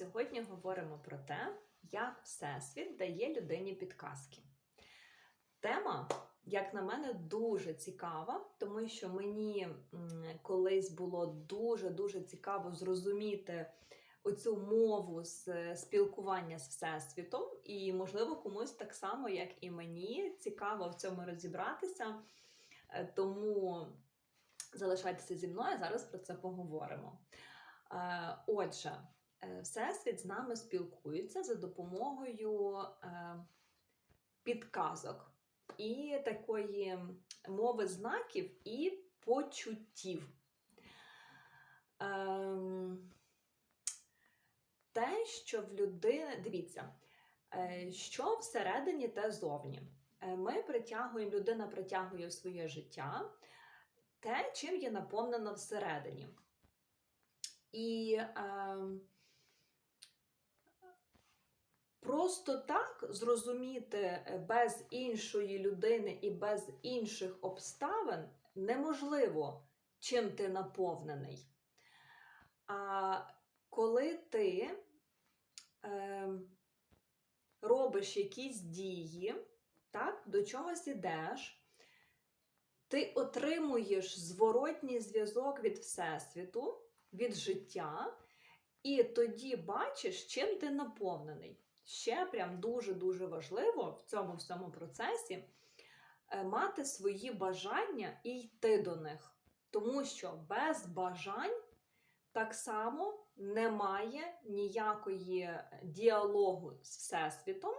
Сьогодні говоримо про те, як Всесвіт дає людині підказки. Тема, як на мене, дуже цікава, тому що мені колись було дуже-дуже цікаво зрозуміти оцю мову з спілкування з Всесвітом, і, можливо, комусь так само, як і мені, цікаво в цьому розібратися. Е, Тому залишайтеся зі мною, зараз про це поговоримо. Е, Отже, Всесвіт з нами спілкується за допомогою е, підказок і такої мови знаків і почуттів. Ем, Те, що в людини, дивіться, е, що всередині, те зовні. Е, Ми притягуємо, людина притягує в своє життя те, чим є наповнено всередині. І е, просто так зрозуміти е, без іншої людини і без інших обставин неможливо, чим ти наповнений. А коли ти е, робиш якісь дії, так, до чогось ідеш, ти отримуєш зворотній зв'язок від Всесвіту, від життя, і тоді бачиш, чим ти наповнений. Ще прям дуже-дуже важливо в цьому всьому процесі е, мати свої бажання і йти до них. Тому що без бажань так само немає ніякої діалогу з Всесвітом,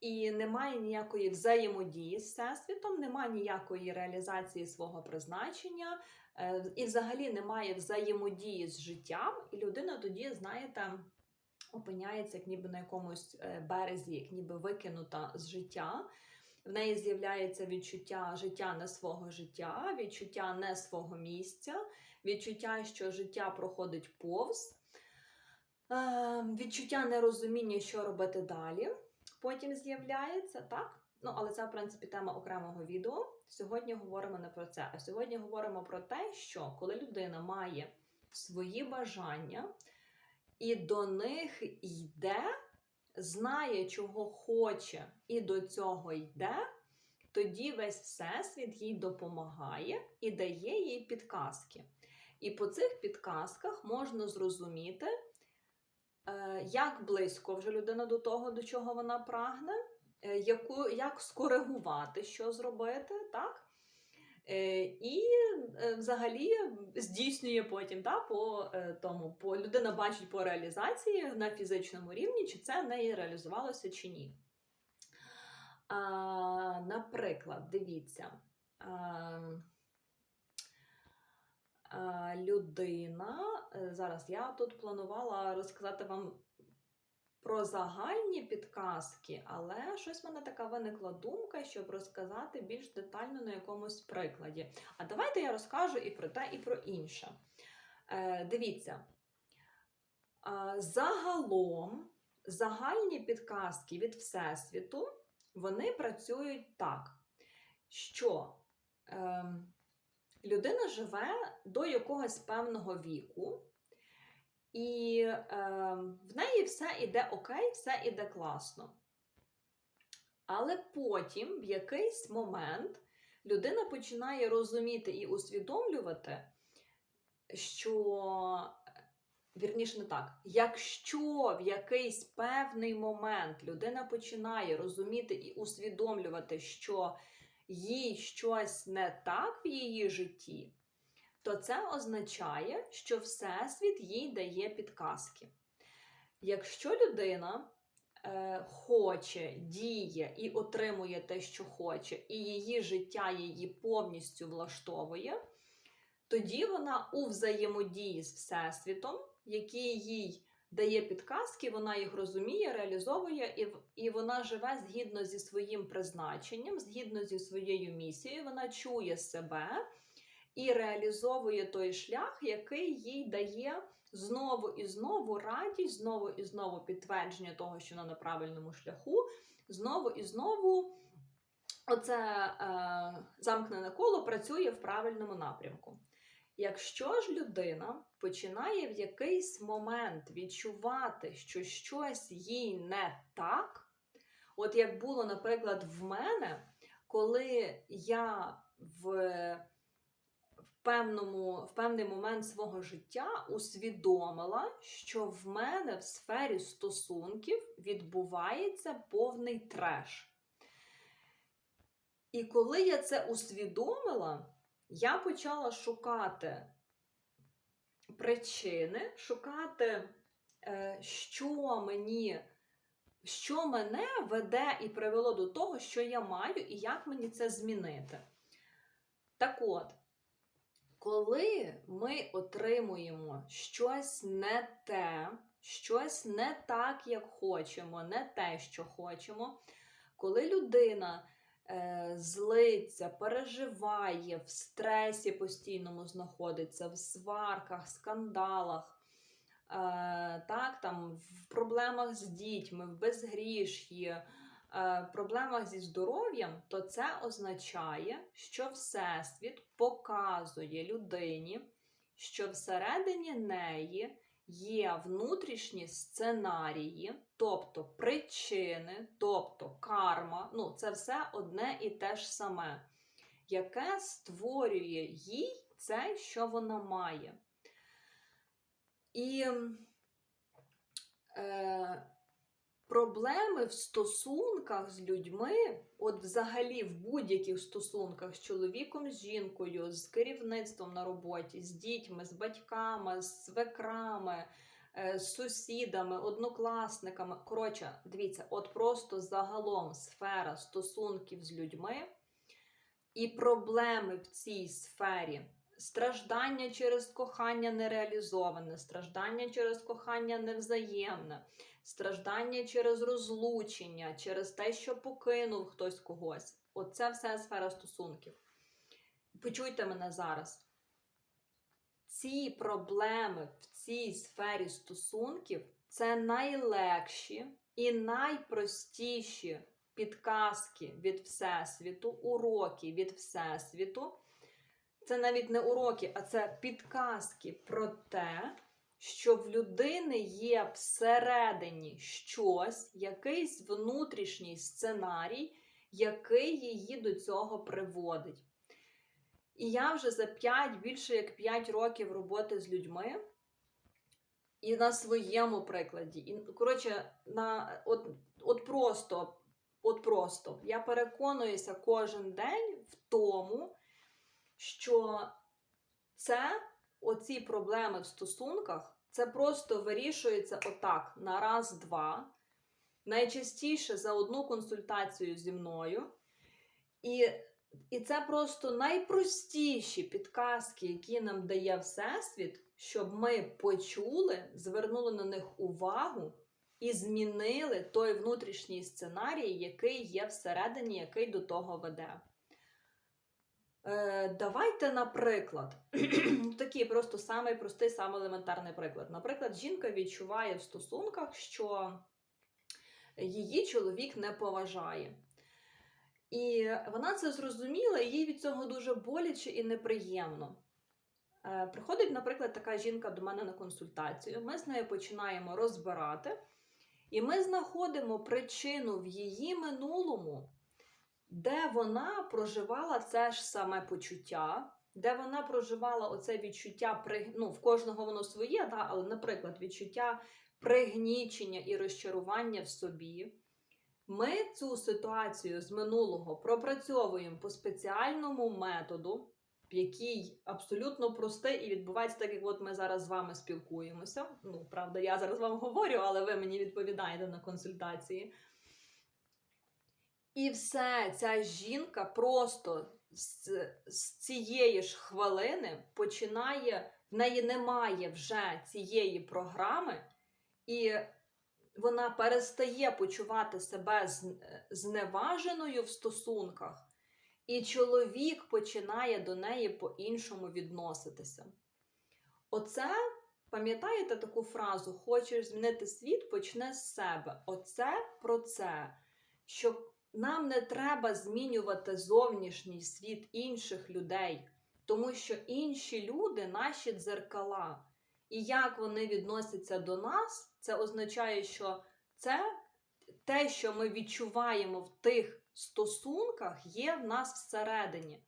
і немає ніякої взаємодії з Всесвітом, немає ніякої реалізації свого призначення, е, і взагалі немає взаємодії з життям, і людина тоді, знаєте, опиняється як ніби на якомусь е, березі, як ніби викинута з життя. В неї з'являється відчуття життя не свого життя, відчуття не свого місця, відчуття, що життя проходить повз, е, відчуття нерозуміння, що робити далі. Потім з'являється, так? Ну, але це, в принципі, тема окремого відео. Сьогодні говоримо не про це, а сьогодні говоримо про те, що коли людина має свої бажання і до них йде, знає, чого хоче, і до цього йде, тоді весь всесвіт їй допомагає і дає їй підказки. І по цих підказках можна зрозуміти, е, як близько вже людина до того, до чого вона прагне, е, як скоригувати, що зробити, так? Е, І е, взагалі здійснює потім та, по е, тому, по людина бачить по реалізації на фізичному рівні, чи це в неї реалізувалося чи ні. А, Наприклад, дивіться. А, людина. Зараз я тут планувала розказати вам про загальні підказки, але щось в мене така виникла думка, щоб розказати більш детально на якомусь прикладі. А давайте я розкажу і про те, і про інше. Е, Дивіться. А, Загалом загальні підказки від Всесвіту вони працюють так, що е, людина живе до якогось певного віку, і е, в неї все іде окей, все іде класно. Але потім, в якийсь момент, людина починає розуміти і усвідомлювати, що, вірніше, не так, якщо в якийсь певний момент людина починає розуміти і усвідомлювати, що їй щось не так в її житті, то це означає, що Всесвіт їй дає підказки. Якщо людина е, хоче, діє і отримує те, що хоче, і її життя її повністю влаштовує, тоді вона у взаємодії з Всесвітом, який їй дає підказки, вона їх розуміє, реалізовує, і, і вона живе згідно зі своїм призначенням, згідно зі своєю місією, вона чує себе і реалізовує той шлях, який їй дає знову і знову радість, знову і знову підтвердження того, що вона на правильному шляху, знову і знову оце е, замкнене коло працює в правильному напрямку. Якщо ж людина починає в якийсь момент відчувати, що щось їй не так, от як було, наприклад, в мене, коли я в, певному, в певний момент свого життя усвідомила, що в мене в сфері стосунків відбувається повний треш. І коли я це усвідомила, я почала шукати причини, шукати, е, що мені, що мене веде і привело до того, що я маю, і як мені це змінити. Так от, коли ми отримуємо щось не те, щось не так, як хочемо, не те, що хочемо, коли людина е, злиться, переживає, в стресі постійному знаходиться, в сварках, скандалах, е, так, там, в проблемах з дітьми, в безгріш'ї, проблемах зі здоров'ям, то це означає, що Всесвіт показує людині, що всередині неї є внутрішні сценарії, тобто причини, тобто карма, ну це все одне і те ж саме, яке створює їй це, що вона має. І е, проблеми в стосунках з людьми, от взагалі в будь-яких стосунках з чоловіком, з жінкою, з керівництвом на роботі, з дітьми, з батьками, з свекрами, е, з сусідами, однокласниками. Коротше, дивіться, от просто загалом сфера стосунків з людьми і проблеми в цій сфері. Страждання через кохання нереалізоване, страждання через кохання невзаємне, страждання через розлучення, через те, що покинув хтось когось. Оце все сфера стосунків. Почуйте мене зараз. Ці проблеми в цій сфері стосунків це найлегші і найпростіші підказки від Всесвіту, уроки від Всесвіту. Це навіть не уроки, а це підказки про те, що в людини є всередині щось, якийсь внутрішній сценарій, який її до цього приводить. І я вже за 5, більше як 5 років роботи з людьми, і на своєму прикладі. І, коротше, на, от, от просто, от просто, я переконуюся кожен день в тому, що це оці проблеми в стосунках, це просто вирішується отак на раз-два. Найчастіше за одну консультацію зі мною. І і це просто найпростіші підказки, які нам дає Всесвіт, щоб ми почули, звернули на них увагу і змінили той внутрішній сценарій, який є всередині, який до того веде. Е, Давайте, наприклад, такий просто самий простий, самий елементарний приклад. Наприклад, жінка відчуває в стосунках, що її чоловік не поважає. І вона це зрозуміла, і їй від цього дуже боляче і неприємно. Е, Приходить, наприклад, така жінка до мене на консультацію. Ми з нею починаємо розбирати, і ми знаходимо причину в її минулому, де вона проживала це ж саме почуття, де вона проживала оце відчуття, при- ну, в кожного воно своє, да, але, наприклад, відчуття пригнічення і розчарування в собі. Ми цю ситуацію з минулого пропрацьовуємо по спеціальному методу, який абсолютно простий і відбувається так, як от ми зараз з вами спілкуємося. Ну, правда, я зараз вам говорю, але ви мені відповідаєте на консультації. І все, ця жінка просто з, з цієї ж хвилини починає, в неї немає вже цієї програми, і вона перестає почувати себе зневаженою в стосунках, і чоловік починає до неї по-іншому відноситися. Оце, пам'ятаєте таку фразу: хочеш змінити світ, почне з себе. Оце про це. Що нам не треба змінювати зовнішній світ інших людей. Тому що інші люди наші дзеркала. І як вони відносяться до нас, це означає, що це те, що ми відчуваємо в тих стосунках, є в нас всередині.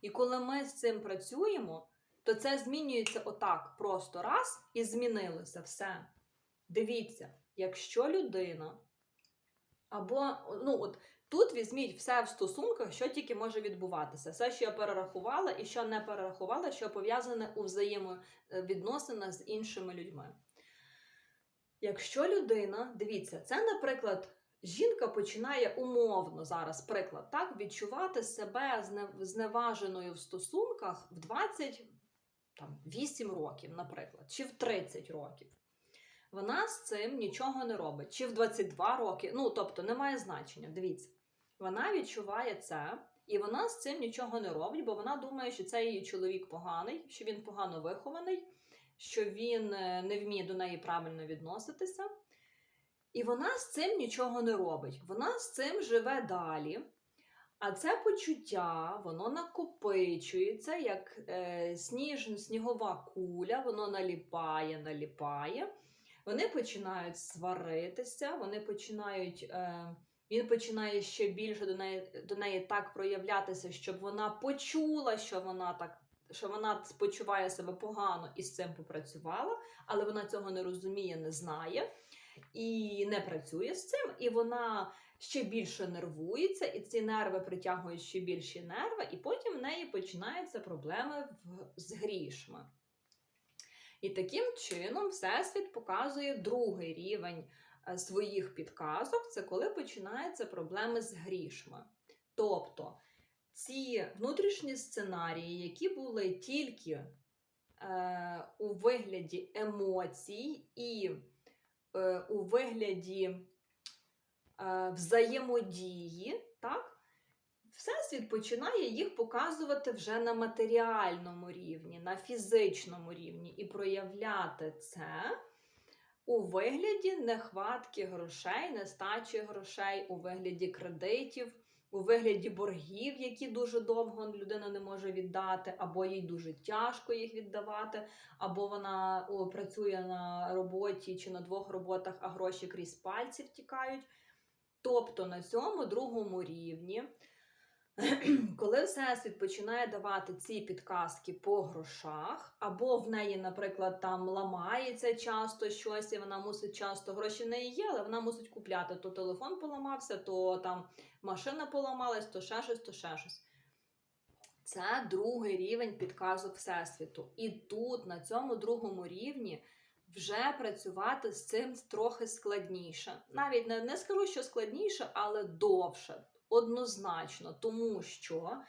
І коли ми з цим працюємо, то це змінюється отак, просто раз і змінилося все. Дивіться, якщо людина або ну от тут візьміть все в стосунках, що тільки може відбуватися. Все, що я перерахувала, і що не перерахувала, що пов'язане у взаємовідносинах з іншими людьми. Якщо людина, дивіться, це, наприклад, жінка починає умовно зараз, приклад, так, відчувати себе зне- зневаженою в стосунках в 28 років, наприклад, чи в 30 років. Вона з цим нічого не робить. Чи в 22 роки, ну тобто немає значення. Дивіться, вона відчуває це, і вона з цим нічого не робить, бо вона думає, що це її чоловік поганий, що він погано вихований, що він е, не вміє до неї правильно відноситися. І вона з цим нічого не робить. Вона з цим живе далі. А це почуття, воно накопичується, як е, сніж, снігова куля, воно наліпає, наліпає. Вони починають сваритися, вони починають. Е, він починає ще більше до неї, до неї так проявлятися, щоб вона почула, що вона так, що вона почуває себе погано і з цим попрацювала, але вона цього не розуміє, не знає і не працює з цим, і вона ще більше нервується, і ці нерви притягують ще більші нерви, і потім в неї починаються проблеми в, з грішми. І таким чином Всесвіт показує другий рівень своїх підказок це коли починаються проблеми з грішми. Тобто ці внутрішні сценарії, які були тільки е, у вигляді емоцій і е, у вигляді е, взаємодії, так? Всесвіт починає їх показувати вже на матеріальному рівні, на фізичному рівні і проявляти це у вигляді нехватки грошей, нестачі грошей, у вигляді кредитів, у вигляді боргів, які дуже довго людина не може віддати, або їй дуже тяжко їх віддавати, або вона працює на роботі чи на двох роботах, а гроші крізь пальці втікають. Тобто на цьому другому рівні коли Всесвіт починає давати ці підказки по грошах, або в неї, наприклад, там ламається часто щось, і вона мусить часто гроші в неї є, але вона мусить купляти. То телефон поламався, то там машина поламалась, то ще щось, то ще щось. Це другий рівень підказок Всесвіту. І тут, на цьому другому рівні, вже працювати з цим трохи складніше. Навіть не, не скажу, що складніше, але довше. Однозначно, тому що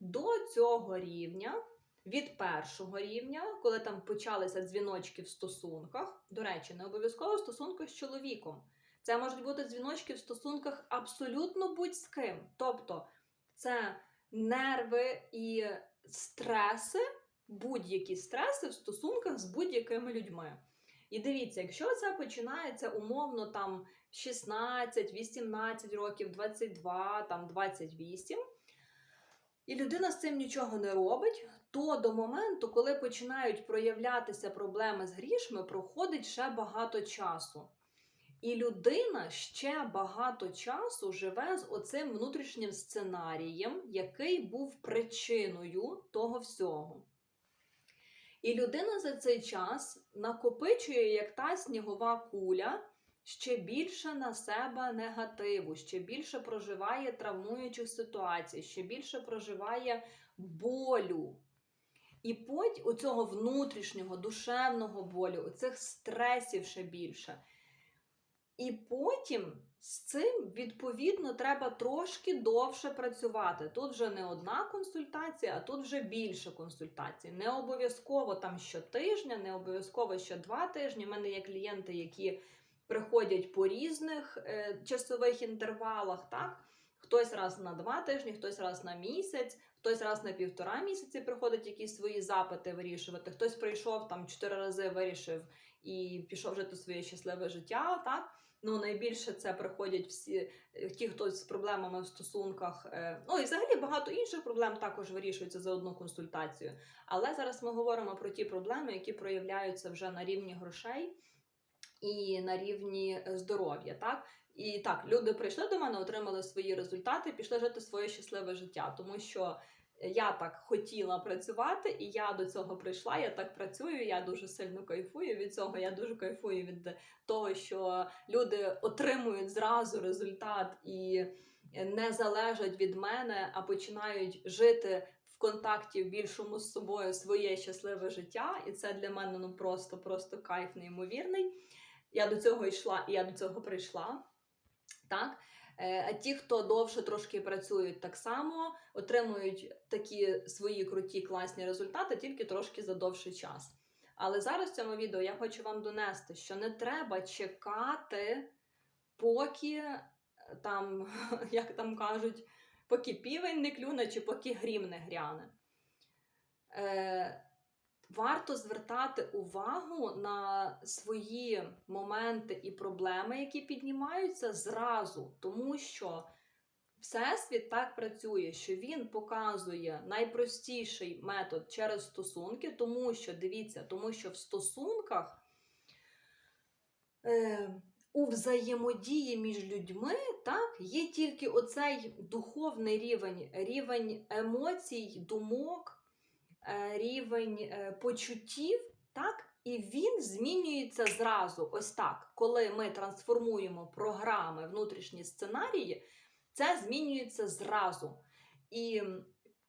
до цього рівня, від першого рівня, коли там почалися дзвіночки в стосунках, до речі, не обов'язково в стосунках з чоловіком. Це можуть бути дзвіночки в стосунках абсолютно будь з ким. Тобто це нерви і стреси, будь-які стреси в стосунках з будь-якими людьми. І дивіться, якщо це починається умовно там 16, 18 років, 22, там 28, і людина з цим нічого не робить, то до моменту, коли починають проявлятися проблеми з грішми, проходить ще багато часу. І людина ще багато часу живе з оцим внутрішнім сценарієм, який був причиною того всього. І людина за цей час накопичує, як та снігова куля, ще більше на себе негативу, ще більше проживає травмуючих ситуацій, ще більше проживає болю. І потім у цього внутрішнього, душевного болю, у цих стресів ще більше. І потім з цим, відповідно, треба трошки довше працювати. Тут вже не одна консультація, а тут вже більше консультацій. Не обов'язково там щотижня, не обов'язково що два тижні. У мене є клієнти, які приходять по різних е, часових інтервалах. так? Хтось раз на два тижні, хтось раз на місяць, хтось раз на півтора місяці приходить якісь свої запити вирішувати. Хтось прийшов там чотири рази, вирішив і пішов жити своє щасливе життя. Так ну найбільше це приходять всі е, ті, хто з проблемами в стосунках. е, Ну і взагалі багато інших проблем також вирішуються за одну консультацію. Але зараз ми говоримо про ті проблеми, які проявляються вже на рівні грошей і на рівні е, здоров'я. Так і так, люди прийшли до мене, отримали свої результати, пішли жити своє щасливе життя, тому що. Я так хотіла працювати, і я до цього прийшла. Я так працюю. Я дуже сильно кайфую від цього. Я дуже кайфую від того, що люди отримують зразу результат і не залежать від мене, а починають жити в контакті більшому з собою своє щасливе життя. І це для мене ну просто, просто кайф неймовірний. Я до цього йшла і я до цього прийшла. Так? Е, А ті, хто довше трошки працюють так само, отримують такі свої круті класні результати тільки трошки за довший час. Але зараз в цьому відео я хочу вам донести, що не треба чекати, поки е, там, як там кажуть, поки півень не клюне чи поки грім не гряне. Е, Варто звертати увагу на свої моменти і проблеми, які піднімаються зразу, тому що Всесвіт так працює, що він показує найпростіший метод через стосунки, тому що дивіться, тому що в стосунках е, у взаємодії між людьми так, є тільки оцей духовний рівень, рівень емоцій, думок, рівень е, почуттів, так, і він змінюється зразу. Ось так, коли ми трансформуємо програми, внутрішні сценарії, це змінюється зразу. І,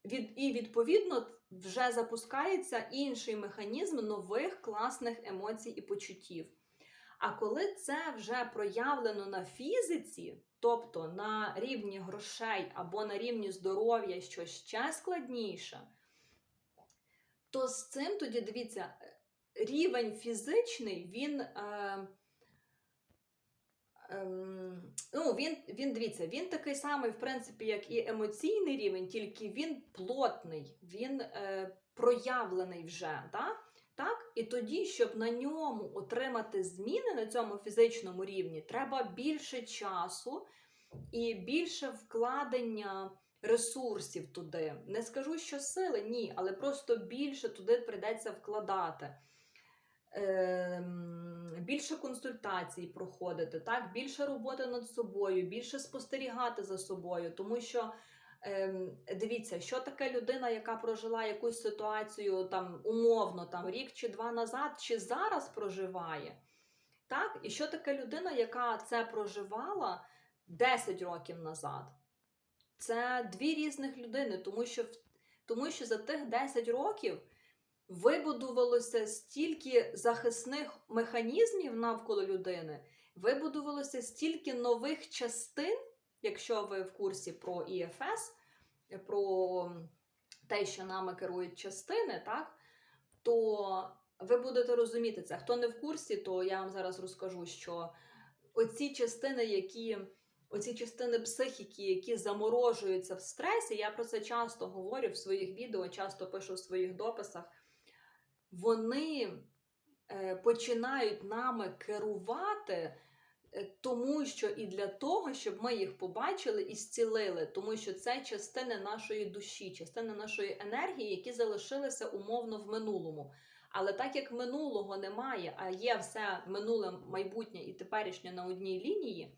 від, і відповідно вже запускається інший механізм нових класних емоцій і почуттів. А коли це вже проявлено на фізиці, тобто на рівні грошей або на рівні здоров'я, що ще складніше, то з цим тоді дивіться, рівень фізичний, він. Е, ем, ну, він, він дивіться, він такий самий, в принципі, як і емоційний рівень, тільки він плотний, він е, проявлений вже. Да? Так? І тоді, щоб на ньому отримати зміни на цьому фізичному рівні, треба більше часу і більше вкладення ресурсів туди. Не скажу, що сили, ні, але просто більше туди прийдеться вкладати. Ем, більше консультацій проходити, так? більше роботи над собою, більше спостерігати за собою, тому що. Ем, дивіться, що таке людина, яка прожила якусь ситуацію там умовно там рік чи два назад, чи зараз проживає. Так? І що таке людина, яка це проживала 10 років назад? Це дві різних людини, тому що, тому що за тих 10 років вибудувалося стільки захисних механізмів навколо людини, вибудувалося стільки нових частин. Якщо ви в курсі про ІФС, про те, що нами керують частини, так, то ви будете розуміти це. Хто не в курсі, то я вам зараз розкажу, що оці частини, які оці частини психіки, які заморожуються в стресі, я про це часто говорю в своїх відео, часто пишу в своїх дописах, вони е, починають нами керувати. Е, тому що і для того, щоб ми їх побачили і зцілили, тому що це частини нашої душі, частини нашої енергії, які залишилися умовно в минулому. Але так як минулого немає, а є все минуле, майбутнє і теперішнє на одній лінії,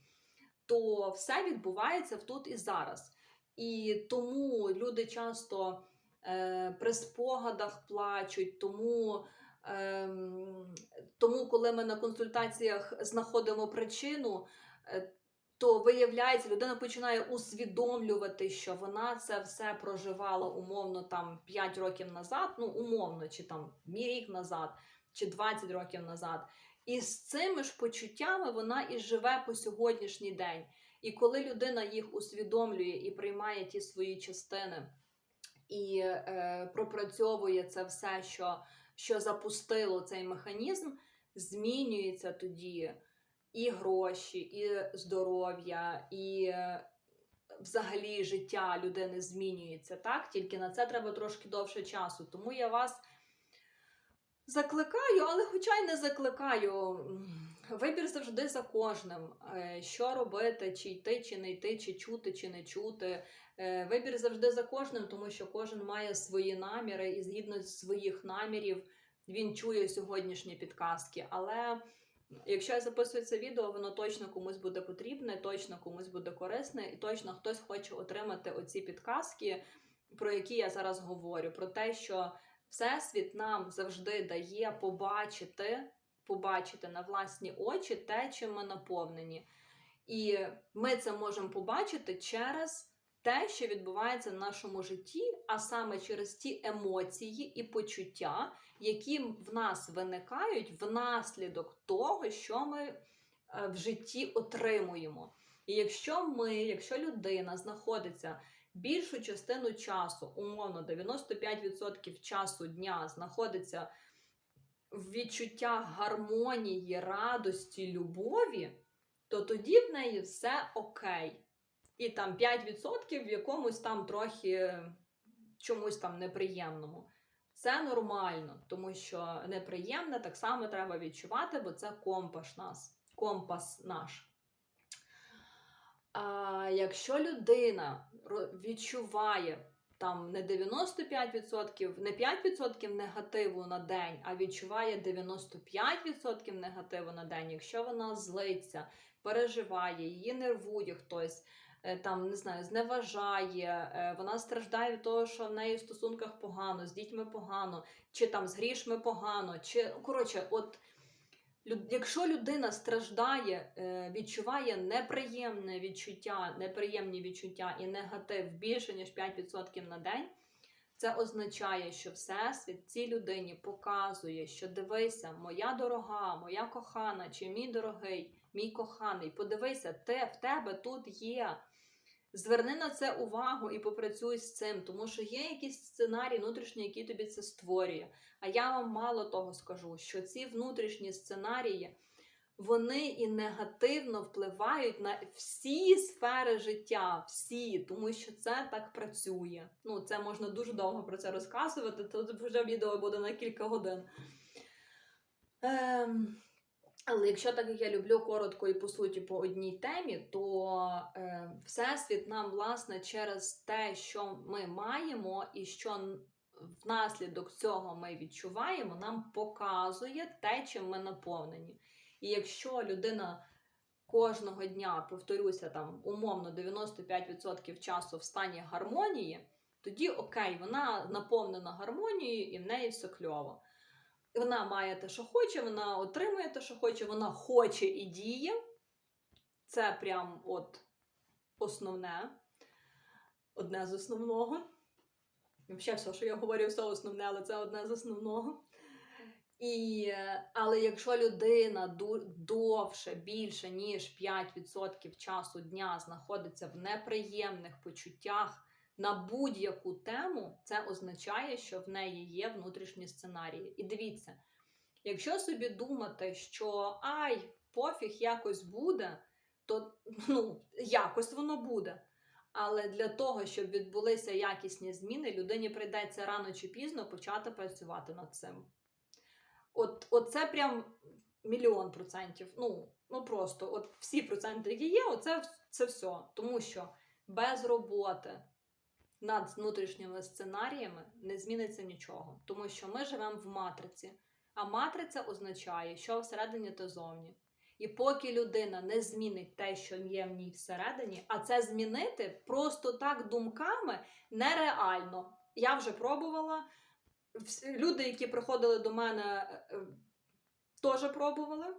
то все відбувається тут і зараз. І тому люди часто е, при спогадах плачуть, тому. Ем, тому, коли ми на консультаціях знаходимо причину, е, то виявляється, людина починає усвідомлювати, що вона це все проживала умовно там 5 років назад, ну умовно, чи там рік назад, чи 20 років назад. І з цими ж почуттями вона і живе по сьогоднішній день. І коли людина їх усвідомлює і приймає ті свої частини, і е, пропрацьовує це все, що що запустило цей механізм, змінюється тоді і гроші, і здоров'я, і е, взагалі життя людини змінюється. так? Тільки на це треба трошки довше часу. Тому я вас Закликаю, але хоча й не закликаю. Вибір завжди за кожним. Е, Що робити, чи йти, чи не йти, чи чути, чи не чути. Е, Вибір завжди за кожним, тому що кожен має свої наміри, і згідно своїх намірів він чує сьогоднішні підказки. Але якщо я записую це відео, воно точно комусь буде потрібне, точно комусь буде корисне, і точно хтось хоче отримати оці підказки, про які я зараз говорю. Про те, що Всесвіт нам завжди дає побачити, побачити на власні очі те, чим ми наповнені. І ми це можемо побачити через те, що відбувається в нашому житті, а саме через ті емоції і почуття, які в нас виникають внаслідок того, що ми е, в житті отримуємо. І якщо ми, якщо людина знаходиться більшу частину часу, умовно 95% часу дня знаходиться в відчуттях гармонії, радості, любові, то тоді в неї все окей. І там 5% в якомусь там трохи чомусь там неприємному. Це нормально, тому що неприємне так само треба відчувати, бо це компас нас, компас наш. А якщо людина відчуває там не 95%, не 5% негативу на день, а відчуває 95% негативу на день, якщо вона злиться, переживає, її нервує хтось, е, там не знаю, зневажає, е, вона страждає від того, що в неї в стосунках погано, з дітьми погано, чи там з грішми погано, чи коротше, от. Якщо людина страждає, е, відчуває неприємне відчуття, неприємні відчуття і негатив більше ніж 5% на день, це означає, що Всесвіт цій людині показує, що дивися, моя дорога, моя кохана, чи мій дорогий, мій коханий, подивися, те в тебе тут є. Зверни на це увагу і попрацюй з цим, тому що є якийсь сценарій внутрішній, який тобі це створює. А я вам мало того скажу, що ці внутрішні сценарії вони і негативно впливають на всі сфери життя, всі, тому що це так працює. Ну, це можна дуже довго про це розказувати, то вже відео буде на кілька годин. Ем, але якщо так як я люблю коротко і по суті по одній темі, то е, Всесвіт нам, власне, через те, що ми маємо, і що внаслідок цього ми відчуваємо, нам показує те, чим ми наповнені. І якщо людина кожного дня, повторюся, там умовно 95% часу в стані гармонії, тоді окей, вона наповнена гармонією і в неї все кльово. Вона має те, що хоче, вона отримує те, що хоче, вона хоче і діє. Це прям от основне, одне з основного. Взагалі, все, що я говорю, все основне, але це одне з основного. І, але якщо людина довше, більше, ніж 5% часу дня знаходиться в неприємних почуттях на будь-яку тему, це означає, що в неї є внутрішні сценарії. І дивіться, якщо собі думати, що ай, пофіг якось буде, то ну, якось воно буде. Але для того, щоб відбулися якісні зміни, людині прийдеться рано чи пізно почати працювати над цим. От, от це прям мільйон процентів. Ну, ну просто, от всі проценти, які є, оце це все. Тому що без роботи над внутрішніми сценаріями не зміниться нічого. Тому що ми живемо в матриці. А матриця означає, що всередині та зовні. І поки людина не змінить те, що є в ній всередині, а це змінити просто так думками нереально. Я вже пробувала. Люди, які приходили до мене, е, е, теж пробували.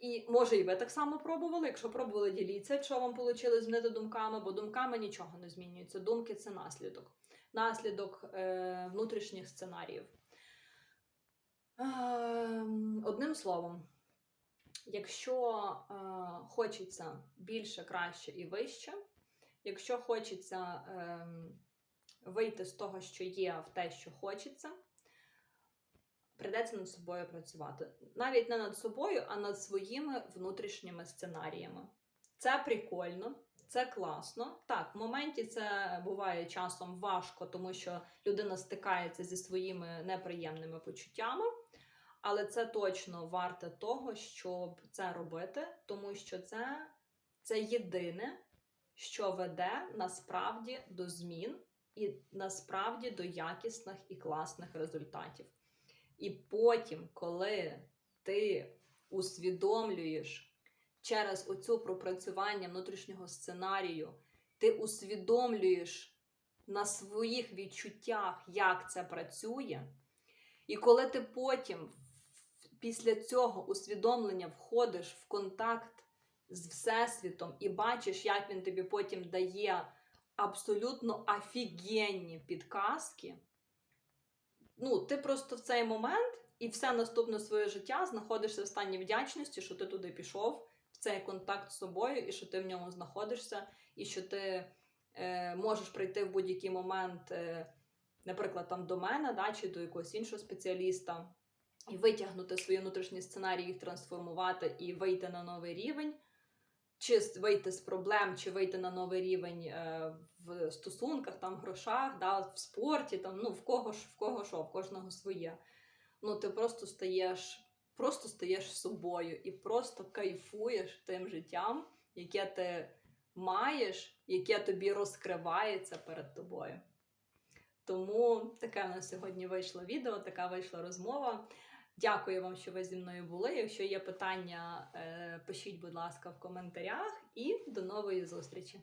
І може, і ви так само пробували. Якщо пробували, діліться, що вам вийшло змінити думками, бо думками нічого не змінюється. Думки це наслідок. Наслідок е, внутрішніх сценаріїв. Ем, одним словом, якщо е, хочеться більше, краще і вище, якщо хочеться ем, вийти з того, що є, в те, що хочеться, прийдеться над собою працювати. Навіть не над собою, а над своїми внутрішніми сценаріями. Це прикольно, це класно. Так, в моменті це буває часом важко, тому що людина стикається зі своїми неприємними почуттями. Але це точно варте того, щоб це робити, тому що це, це єдине, що веде насправді до змін і насправді до якісних і класних результатів. І потім, коли ти усвідомлюєш через оцю пропрацювання внутрішнього сценарію, ти усвідомлюєш на своїх відчуттях, як це працює. І коли ти потім після цього усвідомлення входиш в контакт з Всесвітом і бачиш, як він тобі потім дає абсолютно офігенні підказки, ну, ти просто в цей момент і все наступне своє життя знаходишся в стані вдячності, що ти туди пішов, в цей контакт з собою, і що ти в ньому знаходишся, і що ти е, можеш прийти в будь-який момент, е, наприклад, там до мене, да, чи до якогось іншого спеціаліста, і витягнути свої внутрішні сценарії, їх трансформувати і вийти на новий рівень. Чи вийти з проблем, чи вийти на новий рівень е, в стосунках, там, грошах, да, в спорті, там, ну, в кого ж, в кого що, в кожного своє. Ну, ти просто стаєш, просто стаєш собою і просто кайфуєш тим життям, яке ти маєш, яке тобі розкривається перед тобою. Тому таке в нас сьогодні вийшло відео, така вийшла розмова. Дякую вам, що ви зі мною були. Якщо є питання, е, пишіть, будь ласка, в коментарях, і до нової зустрічі!